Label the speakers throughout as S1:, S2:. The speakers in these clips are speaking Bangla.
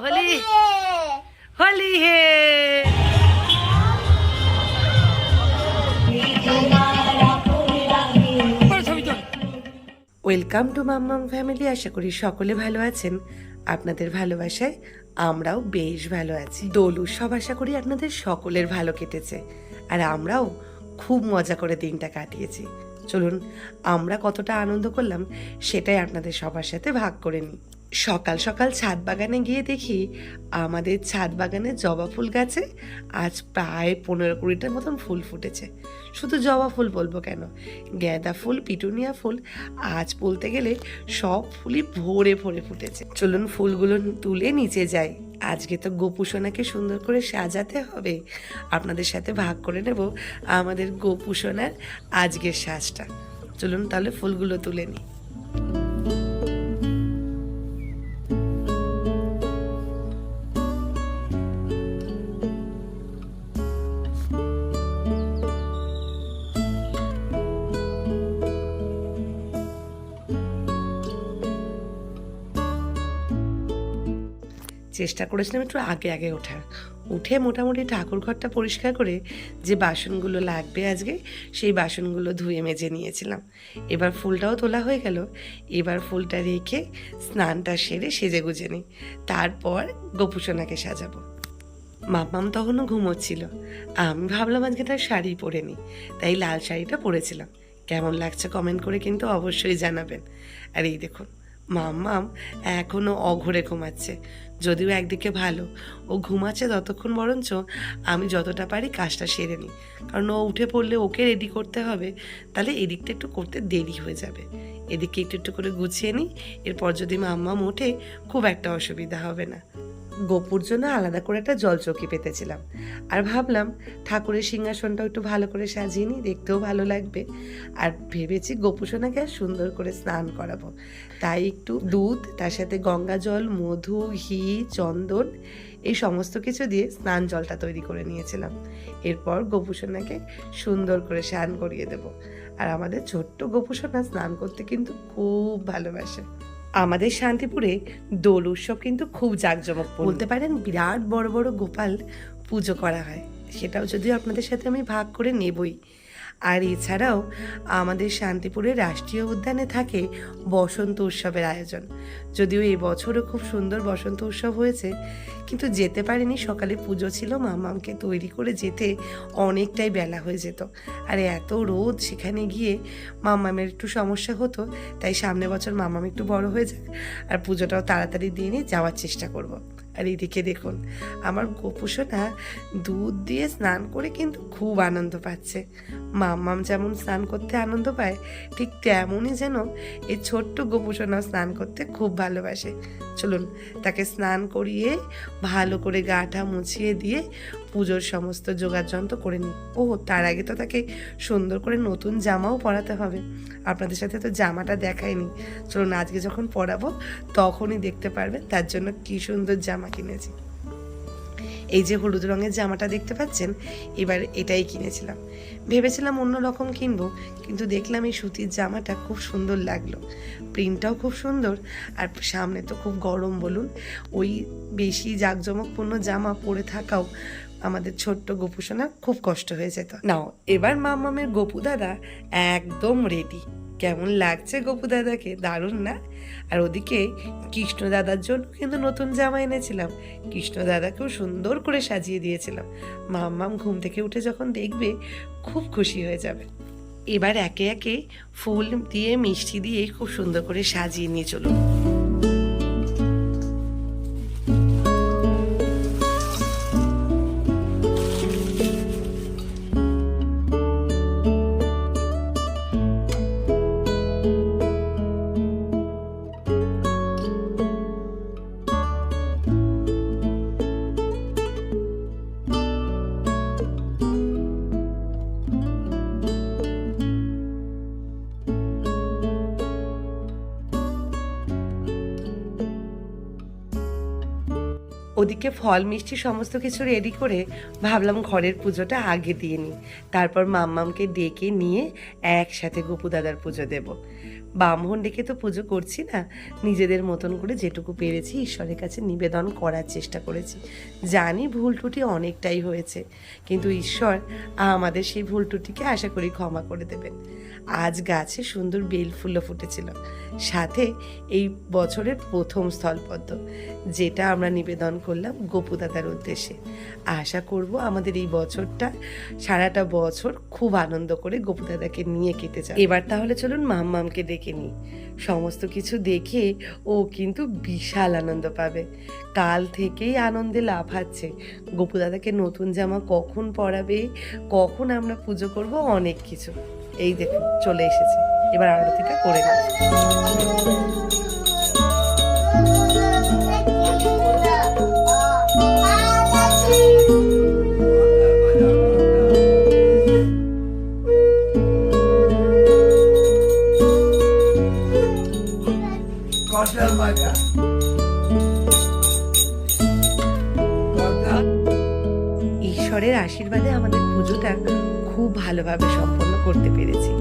S1: হোলি হোলি হে। ওয়েলকাম টু মাম্মাম ফ্যামিলি আশা করি সকলে ভালো আছেন। আপনাদের ভালোবাসায় আমরাও বেশ ভালো আছি। দোল উৎসব আশা করি আপনাদের সকলের ভালো কেটেছে। আর আমরাও খুব মজা করে দিনটা কাটিয়েছি। চলুন আমরা কতটা আনন্দ করলাম সেটাই আপনাদের সবার সাথে ভাগ করে নিই। সকাল সকাল ছাদ বাগানে গিয়ে দেখি আমাদের ছাদ বাগানে জবা ফুল গাছে আজ প্রায় পনেরো কুড়িটার মতন ফুল ফুটেছে। শুধু জবা ফুল বলব কেন? গ্যাঁদা ফুল, পিটুনিয়া ফুল, আজ বলতে গেলে সব ফুলই ভরে ভরে ফুটেছে। চলুন ফুলগুলো তুলে নিচে যাই। আজকে তো গোপুসোনাকে সুন্দর করে সাজাতে হবে। আপনাদের সাথে ভাগ করে নেব আমাদের গোপুসোনার আজকের সাজটা। চলুন তাহলে ফুলগুলো তুলে নিই। চেষ্টা করেছিলাম একটু আগে আগে ওঠার। উঠে মোটামুটি ঠাকুর ঘরটা পরিষ্কার করে যে বাসনগুলো লাগবে আজকে, সেই বাসনগুলো ধুয়ে মেজে নিয়েছিলাম। এবার ফুলটাও তোলা হয়ে গেল। এবার ফুলটা রেখে স্নানটা সেরে সেজে গুজে নিই। তারপর গোপুসোনাকে সাজাবো। মামাম তখনও ঘুমোচ্ছিল। আমি ভাবলাম আজকে তার শাড়ি পরে নিই। তাই লাল শাড়িটা পরেছিলাম। কেমন লাগছে কমেন্ট করে কিন্তু অবশ্যই জানাবেন। আর এই দেখুন, মাম্মাম এখনও অঘরে ঘুমাচ্ছে। যদিও একদিকে ভালো। ও ঘুমাচ্ছে ততক্ষণ বরঞ্চ আমি যতটা পারি কাজটা সেরে নিই। কারণ ও উঠে পড়লে ওকে রেডি করতে হবে, তাহলে এদিকটা একটু করতে দেরি হয়ে যাবে। এদিকে একটু একটু করে গুছিয়ে নিই, এরপর যদি মাম্মাম ওঠে, খুব একটা অসুবিধা হবে না। গোপুর জন্য আলাদা করে একটা জলচৌকি পেতেছিলাম। আর ভাবলাম ঠাকুরের সিংহাসনটাও একটু ভালো করে সাজিয়ে নিই, দেখতেও ভালো লাগবে। আর ভেবেছি গোপুসোনাকে আর সুন্দর করে স্নান করাবো। তাই একটু দুধ, তার সাথে গঙ্গা জল, মধু, ঘি চন্দন, এই সমস্ত কিছু দিয়ে স্নান জলটা তৈরি করে নিয়েছিলাম। এরপর গোপুসোনাকে সুন্দর করে স্নান করিয়ে দেব। আর আমাদের ছোট্ট গোপুসোনা স্নান করতে কিন্তু খুব ভালোবাসে। আমাদের শান্তিপুরে দোল উৎসব কিন্তু খুব জাঁকজমক বলতে পারেন বিরাট বড় বড় গোপাল পুজো করা হয়। সেটাও যদিও আপনাদের সাথে আমি ভাগ করে নেবই। আর এছাড়াও আমাদের শান্তিপুরের রাষ্ট্রীয় উদ্যানে থাকে বসন্ত উৎসবের আয়োজন যদিও এই বছরও খুব সুন্দর বসন্ত উৎসব হয়েছে, কিন্তু যেতে পারিনি, সকালে পুজো ছিল, মামামকে তৈরি করে যেতে অনেকটাই বেলা হয়ে যেত আর এত রোদ, সেখানে গিয়ে মামামের একটু সমস্যা হতো, তাই সামনে বছর মামাম একটু বড় হয়ে যাক, আর পুজোটাও তাড়াতাড়ি দিয়ে নিয়ে যাওয়ার চেষ্টা করব। আর এদিকে দেখুন, আমার গোপুসোনা দুধ দিয়ে স্নান করে কিন্তু খুব আনন্দ পাচ্ছে। মাম্মাম যেমন স্নান করতে আনন্দ পায়, ঠিক তেমনই যেন এই ছোট্ট গোপুসোনাও স্নান করতে খুব ভালোবাসে। চলুন, তাকে স্নান করিয়ে ভালো করে গাটা মুছিয়ে দিয়ে পুজোর সমস্ত যোগাযন্ত্র করে নিই ও তার আগে তো তাকে সুন্দর করে নতুন জামাও পরাতে হবে। আপনাদের সাথে তো জামাটা দেখায়নি চলুন, আজকে যখন পরাবো, তখনই দেখতে পারবেন তার জন্য কি সুন্দর জামা কিনেছি। এই যে হলুদ রঙের জামাটা দেখতে পাচ্ছেন, এবার এটাই কিনেছিলাম। ভেবেছিলাম অন্য রকম কিনবো, কিন্তু দেখলাম এই সুতির জামাটা খুব সুন্দর লাগল। প্রিন্টটাও খুব সুন্দর, আর সামনে তো খুব গরম বলুন। ওই বেশি জাঁকজমকপূর্ণ জামা পরে থাকাও আমাদের ছোট্ট গোপুসোনা খুব কষ্ট হয়ে যেত। নাও, এবার মামামের গোপু দাদা একদম রেডি কেমন লাগছে গোপু দাদাকে? দারুণ না? আর ওদিকে কৃষ্ণ দাদার জন্য কিন্তু নতুন জামা এনেছিলাম। কৃষ্ণ দাদাকেও সুন্দর করে সাজিয়ে দিয়েছিলাম। মাম্মাম ঘুম থেকে উঠে যখন দেখবে, খুব খুশি হয়ে যাবে। এবার একে একে ফুল দিয়ে, মিষ্টি দিয়ে খুব সুন্দর করে সাজিয়ে নিয়ে চলুন। ওদিকে ফল, মিষ্টি সমস্ত কিছু রেডি করে ভাবলাম ঘরের পুজোটা আগে দিয়ে নিই। তারপর মাম্মামকে ডেকে নিয়ে একসাথে গোপু দাদার পুজো দেব। ব্রাহ্মণ ডেকে তো পুজো করছি না। নিজেদের মতন করে যেটুকু পেরেছি ঈশ্বরের কাছে নিবেদন করার চেষ্টা করেছি। জানি ভুল ত্রুটি অনেকটাই হয়েছে, কিন্তু ঈশ্বর আমাদের সেই ভুল ত্রুটিকে আশা করি ক্ষমা করে দেবেন। আজ গাছে সুন্দর বেল ফুলও ফুটেছিল। সাথে এই বছরের প্রথম স্থলপদ্ম, যেটা আমরা নিবেদন করলাম গোপু দাদার উদ্দেশ্যে। আশা করব আমাদের এই বছরটা, সারাটা বছর খুব আনন্দ করে গোপু দাদাকে নিয়ে কেটে যায় এবার তাহলে চলুন মাম্মামকে ডেকে নিই সমস্ত কিছু দেখে ও কিন্তু বিশাল আনন্দ পাবে। কাল থেকেই আনন্দে লাফাচ্ছে। গোপু দাদাকে নতুন জামা কখন পরাবে, কখন আমরা পুজো করব, অনেক কিছু। এই দেখুন, চলে এসেছে। এবার আরতিটা করে নিই। ঈশ্বরের আশীর্বাদে আমাদের পুজোটা খুব ভালোভাবে সম্পন্ন করতে পেরেছি।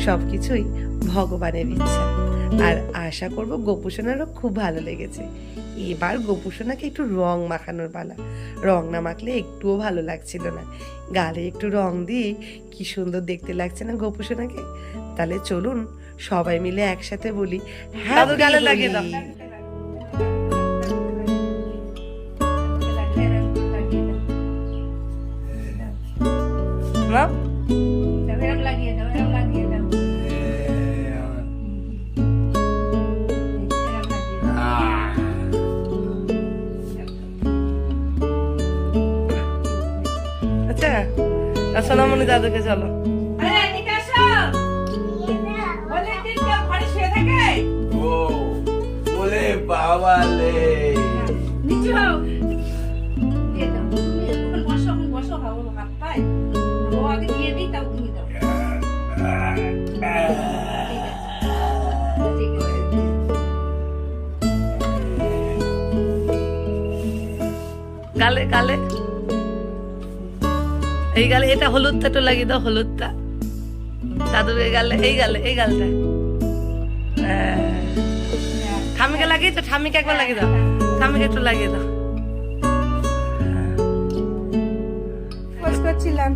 S1: সব কিছুই ভগবানের ইচ্ছা। আর আশা করব গোপুসোনারও খুব ভালো লেগেছে। এবার গোপুসোনাকে একটু রং মাখানোর পালা। রং না মাখলে একটুও ভালো লাগছিল না। গালে একটু রং দিয়ে কি সুন্দর দেখতে লাগছে না গোপুসোনাকে? তাহলে চলুন সবাই মিলে একসাথে বলি হ্যাঁ
S2: লাগিয়ে না সোনামণি দাদুকে চলো।
S3: ও ওরে বাবা লে।
S2: গালে গালে এই গালে এটা হলুদটা একটু লাগিয়ে দাও হলুদটা। দাদুর এই গালে এই গালে এই গালটা। হ্যাঁ। ঠামিকে লাগিয়ে তো ঠামিকে একবার লাগিয়ে দাও। ঠামিকে একটু লাগিয়ে দাও।
S4: করছিলাম।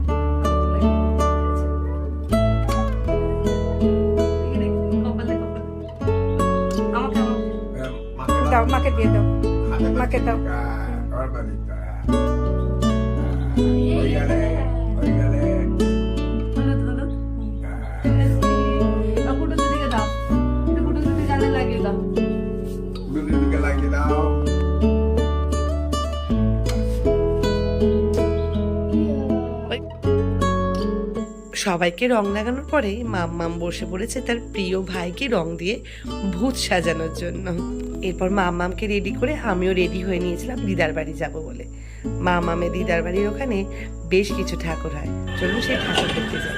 S4: দাও মাকে দিয়ে দাও। মাকে দাও।
S1: সবাইকে রং লাগানোর পরে মাম্মাম বসে পড়েছে তার প্রিয় ভাইকে রং দিয়ে ভূত সাজানোর জন্য। এরপর মাম্মামকে রেডি করে আমিও রেডি হয়ে নিয়েছিলাম দিদার বাড়ি যাব বলে। মামামে দিদার বাড়ির ওখানে বেশ কিছু ঠাকুর হয়। চলুন সেই ঠাকুর দেখতে যাই।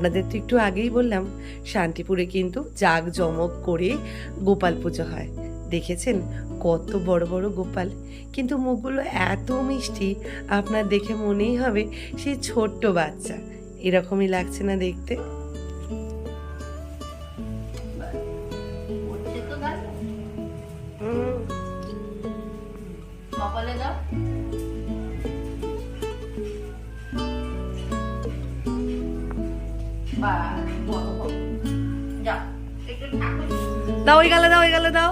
S1: আপনাদের তো একটু আগেই বললাম, শান্তিপুরে কিন্তু জাগ জমক করে গোপাল পুজো হয়। দেখেছেন? কত বড় বড় গোপাল। কিন্তু মুখগুলো এত মিষ্টি, আপনার দেখে মনেই হবে সেই ছোট্ট বাচ্চা। এরকমই লাগছে না দেখতে।
S2: দাও ওই গালে দাও ওই গালে দাও।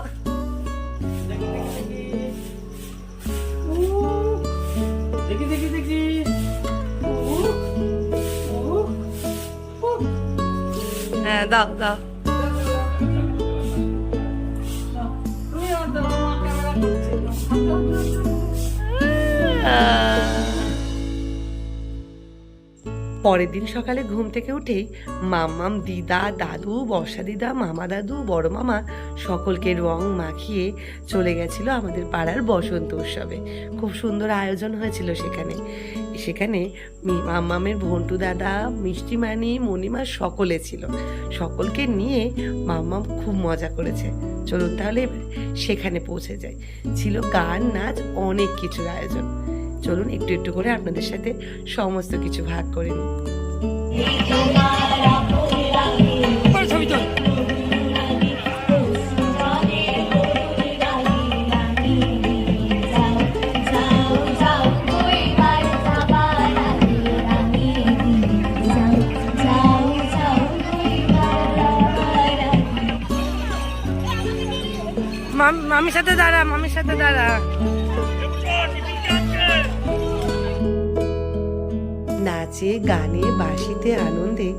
S2: হ্যাঁ দাও দাও। Uh...
S1: পরের দিন সকালে ঘুম থেকে উঠেই মাম্মাম, দিদা, দাদু, বর্ষা দিদা, মামা দাদু, বড় মামা সকলকে রং মাখিয়ে চলে গেছিল আমাদের পাড়ার বসন্ত উৎসবে। খুব সুন্দর আয়োজন হয়েছিল সেখানে। সেখানে মাম্মামের ভন্টু দাদা মিষ্টিমানি মণিমা সকলে ছিল। সকলকে নিয়ে মাম্মাম খুব মজা করেছে। চলুন তাহলে সেখানে পৌঁছে যাই। ছিল গান, নাচ, অনেক কিছুর আয়োজন। চলুন একটু একটু করে আপনাদের সাথে সমস্ত কিছু ভাগ করে নিই।
S2: মাম- মামির সাথে দাঁড়া, মামির সাথে দাঁড়া।
S1: গানে, বাঁশিতে আনন্দে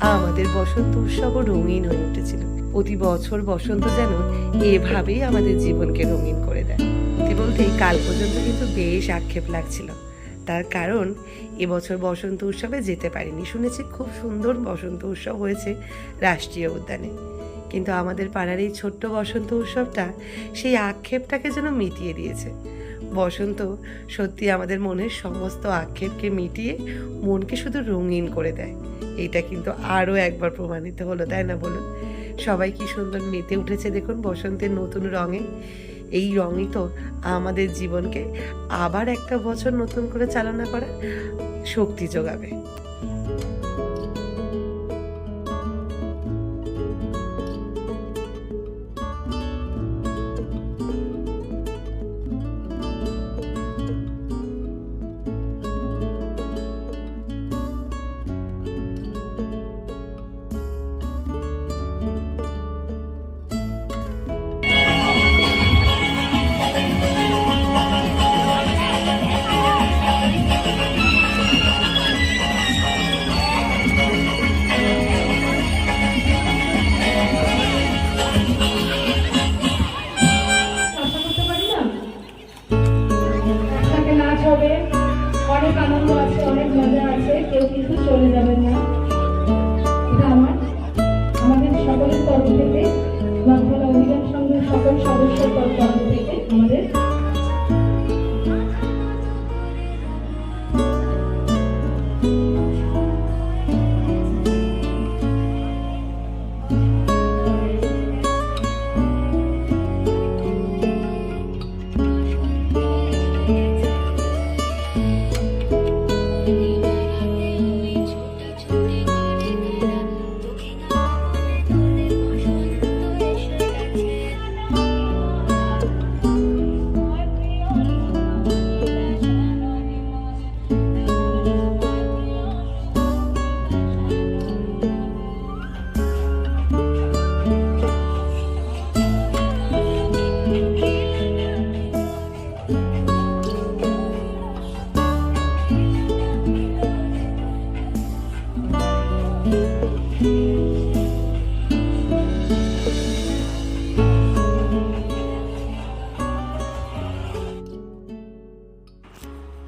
S1: আমাদের বসন্ত উৎসবও রঙিন হয়ে উঠেছিল। প্রতি বছর বসন্ত যেন এভাবেই আমাদের জীবনকে রঙিন করে দেয়। সত্যি বলতে কাল পর্যন্ত কিন্তু বেশ আক্ষেপ লাগছিল। তার কারণ এবছর বসন্ত উৎসবে যেতে পারিনি। শুনেছি খুব সুন্দর বসন্ত উৎসব হয়েছে রাষ্ট্রীয় উদ্যানে। কিন্তু আমাদের পাড়ার এই ছোট্ট বসন্ত উৎসবটা সেই আক্ষেপটাকে যেন মিটিয়ে দিয়েছে। বসন্ত, সত্যি আমাদের মনের সমস্ত আক্ষেপকে মিটিয়ে মনকে শুধু রঙিন করে দেয়। এইটা কিন্তু আরও একবার প্রমাণিত হলো, তাই না বলুন? সবাই কি সুন্দর মেতে উঠেছে দেখুন বসন্তের নতুন রঙে। এই রঙই তো আমাদের জীবনকে আবার একটা বছর নতুন করে চালনা করার শক্তি যোগাবে।
S5: আনন্দ আছে, অনেক মজা আছে, কেউ কিন্তু চলে যাবেন না। এটা আমার। আমাদের সকলের তরফ থেকে বাংলা অভিযান সংঘের সকল সদস্যের তরফ থেকে আমাদের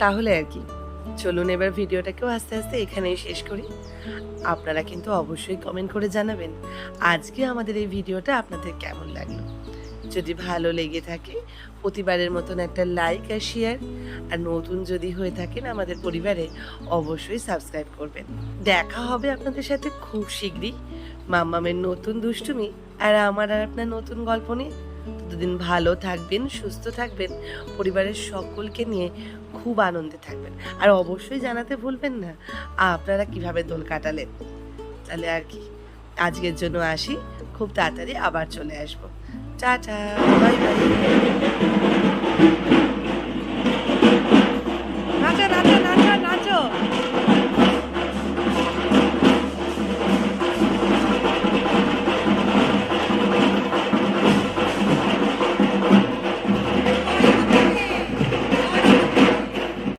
S1: তাহলে আর কি। চলুন এবার ভিডিওটাকেও আস্তে আস্তে এখানেই শেষ করি। আপনারা কিন্তু অবশ্যই কমেন্ট করে জানাবেন, আজকে আমাদের এই ভিডিওটা আপনাদের কেমন লাগল? যদি ভালো লেগে থাকে, প্রতিবারের মতন একটা লাইক আর শেয়ার আর নতুন যদি হয়ে থাকেন আমাদের পরিবারে, অবশ্যই সাবস্ক্রাইব করবেন। দেখা হবে আপনাদের সাথে খুব শীঘ্রই। মাম্মামের নতুন দুষ্টুমি আর আমার আর আপনার নতুন গল্প নিয়ে। ততদিন ভালো থাকবেন, সুস্থ থাকবেন, পরিবারের সকলকে নিয়ে খুব আনন্দে থাকবেন। আর অবশ্যই জানাতে ভুলবেন না, আপনারা কীভাবে দোল কাটালেন? তাহলে আর কি, আজকের জন্য আসি, খুব তাড়াতাড়ি আবার চলে আসব। Tata, bye bye.